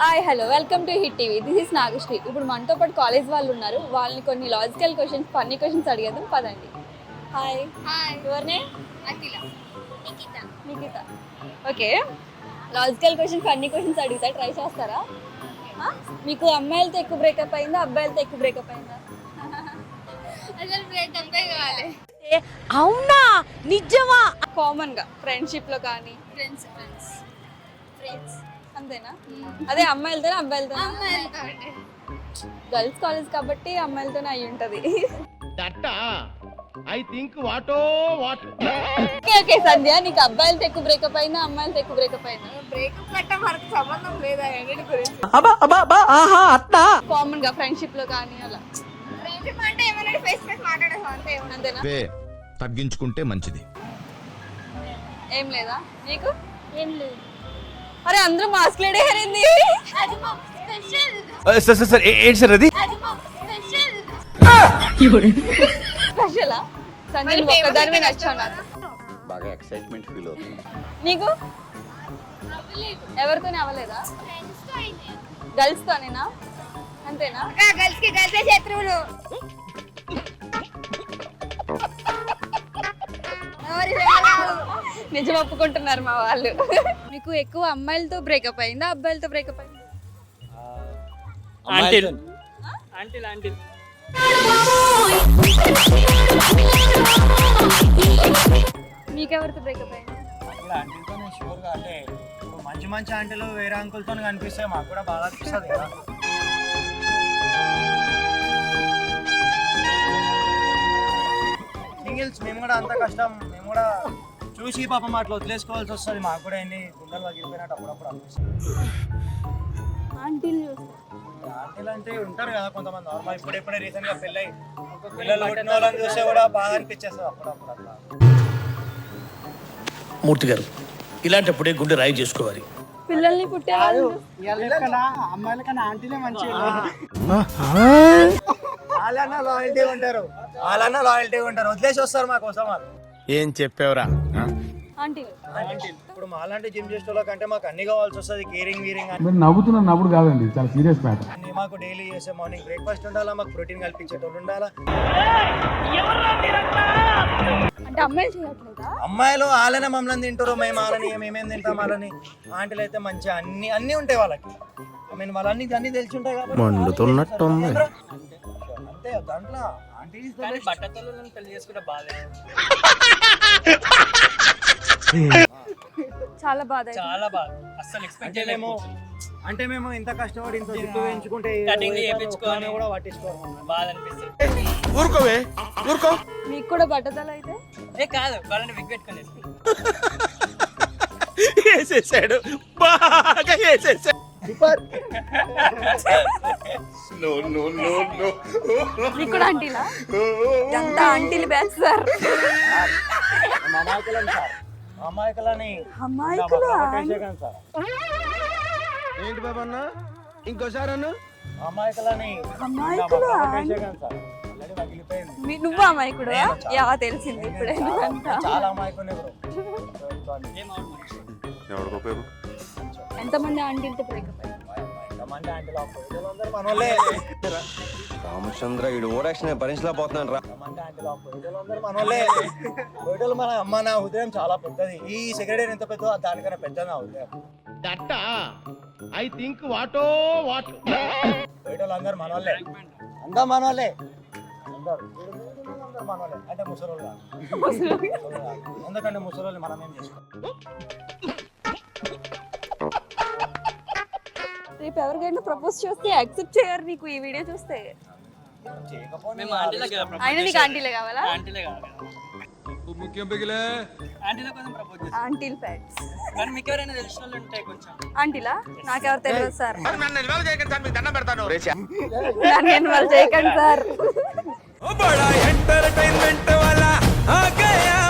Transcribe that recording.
Hi hello welcome to hit TV this is Nagasri ఇప్పుడు మనతో పాటు కాలేజ్ వాళ్ళు ఉన్నారు. వాళ్ళని కొన్ని లాజికల్ క్వశ్చన్స్ ఫన్నీ క్వశ్చన్స్ అడిగేద్దాం. పదండి. Hi hi Akhila. Okay logical questions funny questions అడుగుతా ట్రై చేస్తారా? మీకు అమ్మాయిలతో ఎక్కువ బ్రేకప్ అయిందా? అబ్బాయిలతో ఎక్కువ బ్రేకప్ అయిందా? అసలు బ్రేకప్ కావాలి అవునా? నిజమా? కామన్గా ఫ్రెండ్షిప్లో కానీ. ఫ్రెండ్స్ ఫ్రెండ్స్ ఫ్రెండ్స్ అంతేనా? అదే అమ్మాయిలతోనే అబ్బాయిలతో అమ్మాయిలతో గర్ల్స్ కాలేజ్ కాబట్టి అమ్మాయిలతోనే అయి ఉంటుంది. I think వాటో what. Okay okay Sandhya నీకు అబ్బాయిలతో ఎక్కువ బ్రేకప్ అయిందా అమ్మాయిలతో ఎక్కువ బ్రేకప్ అయిందా? బ్రేకప్ కట్ట మనకు సంబంధం లేదా రెండింటి గురించి? అబ్బా అబ్బా అబ్బా ఆహా అత్తా. కామన్గా ఫ్రెండ్షిప్లో కానీ అలా. ఫ్రెండ్షిప్ అంటే ఏమన్నా ఫేస్ ఫేస్ మాట్లాడేసాం అంతే అంతేనా? వే తగ్గించుకుంటే మంచిది. ఏం లేదా? నీకు? ఏం లేదు. అరే అందరూ మాస్క్ లేడే హరింది అది. మా స్పెషల్ సార్ సార్ సార్ ఏంటి సార్ అది? స్పెషల్ నువ్వు ఒక్కదానివే నచ్చావు నాకు బాగా ఎక్సైట్మెంట్ ఫీల్ అవుతుంది. నీకు? అవ్వలేదు ఎవరితోనే అవ్వలేదా గర్ల్స్ తోనేనా? అంతేనా? గర్ల్స్కి గర్ల్సే శత్రువులు. నిజం ఒప్పుకుంటున్నారు మా వాళ్ళు. మీకు ఎక్కువ అమ్మాయిలతో బ్రేకప్ అయిందా? అబ్బాయిలతో బ్రేకప్ అయిందా? ఆంటీల్. ఆంటీల్ ఆంటీల్. మీకెవరితో బ్రేకప్ అయింది? అప్పుడు ఆంటీలతోనే షూర్గా అంటే ఇప్పుడు మంచి మంచి ఆంటీలు వేరే అంకుల్తో కనిపిస్తే మాకు కూడా బాగా అనిపిస్తుంది కదా. సింగిల్స్ మేము కూడా అంత కష్టం మేము కూడా చూసి పాపం అట్లా వదిలేసుకోవాల్సి వస్తుంది. మాకు కూడా ఎన్ని గుండెలు పగిలిపోయినట్టు అప్పుడప్పుడు అనిపిస్తుంది. ఆంటీలు చూస్తే ఆంటీలు అంటే ఉంటారు కదా కొంతమంది. నార్మల్ ఇప్పుడు ఇప్పుడే రీసెంట్గా పెళ్ళై పిల్లలు పుట్టిన వాళ్ళని చూస్తే కూడా బాగా అనిపించేస్తుంది అప్పుడప్పుడు అట్లా. మూర్తి గారు ఇలాంటప్పుడే గుండె రాయి చేసుకోవాలి. పిల్లల్ని పుట్టే వాళ్ళు అమ్మాయిల కన్నా ఆంటీలే మంచిగా వాళ్ళన్నా లాయల్టీ ఉంటారు. వాళ్ళన్నా లాయల్టీ ఉంటారు. వదిలేసి వస్తారు మా కోసం వాళ్ళు. ఏం చెప్పావురా? ఇప్పుడు మాలాంటి జిమ్ చేసే వాళ్ళకంటే మాకు అన్ని కావాల్సి వస్తుంది కేరింగ్ వీరింగ్ మీరు నవ్వుతున్న నవ్వుడు కాదండి చాలా సీరియస్ మ్యాటర్ అన్ని మాకు డైలీ చేసే మార్నింగ్ బ్రేక్ఫాస్ట్ ఉండాలా మాకు ప్రోటీన్ కల్పించేటోళ్ళు ఉండాలా? అంటే అమ్మాయిలు చేయట్లేదా? అమ్మాయిలు వాళ్ళనే మమ్మల్ని తింటారు మేము వాళ్ళని మేమేం తింటాం వాళ్ళని ఆంటీలు అయితే మంచిగా అన్ని అన్ని ఉంటాయి వాళ్ళకి. ఐ మీన్ వాళ్ళన్ని అన్ని తెలిసి ఉంటాయి కాబట్టి మండుతున్నట్టుంది. అంతే. దాంట్లో ఆంటీ బట్టతలు పెళ్ళి చేసుకుంటే బాధ. చాలా బాధ. చాలా బాధ. అస్సలు ఎక్స్పెక్ట్ అంటే మేము చేయలేము అంటే మేము ఇంత కష్టపడి ఇంత జుట్టు వేయించుకుంటే చేయించుకొని ఒక్కదాన్ని కూడా పట్టించుకోము బాధ అనిపిస్తుంది. ఊరుకోవే ఊరుకో. మీకు కూడా బట్టతలు అయితే? ఏ కాదు వాళ్ళని విగ్ పెట్టుకొని వేసేసాడు. బాగా వేసేసాడు మీకు కూడా ఆంటీలా ఇదంతా ఆంటీలు బ్యాచ్ సార్. సార్ అమాయకులని అమాయకులా? ఏంటి బాబా అన్న? ఇంకోసారి అన్న? అమాయకులని అమాయకులా? నువ్వు అమాయకుడు? యా తెలిసింది ఇప్పుడే చాలా అమాయకుని ఎవరికో ఎంతమంది ఆంటీలతో బ్రేకప్ అయింది ఎంతమంది ఆంటీలు? అప్పుడు అందరూ మనోళ్ళే. రామచంద్ర ఈడు ఓరాక్షన్ భరించలేకపోతున్నాను రా. పోయేటోళ్ళు మన అమ్మ నా హృదయం చాలా పెద్దది. ఈ సెక్రటరీ ఎంత పెద్దో దానికన్నా పెద్ద నా హృదయం. దట్ట? ఐ థింక్ వాటో వాట్? పోయేటోళ్ళు అందరూ మనోళ్ళే. అందరూ మనోళ్ళే. అందరూ. మనోళ్ళే. అంటే ముసలోళ్ళు కాదు. ఎందుకంటే ముసలోళ్ళు మనం ఏం చేసుకోం? రేపు ఎవరికైనా ప్రపోజ్ చేస్తే యాక్సెప్ట్ చేయరు నీకు ఈ వీడియో చూస్తే. మేము ఆంటీలే నీకు కావాలా? ఆంటీలే కావాలి ఆంటీల కోసం ప్రపోజ్ చేస్తాం ఆంటీల్ ఫ్యాట్స్ కానీ మీకు ఎవరైనా తెలిసిన వాళ్ళు ఉంటే కొంచెం. ఆంటీలా? నాకెవరు తెలియదు సార్. నన్ను ఇన్వాల్వ్ చేయకండి సార్ మీకు దండం పెడతాను. నన్ను ఇన్వాల్వ్ చేయకండి సార్. ఎంటర్టైన్మెంట్ వాళ్ళ ఏమే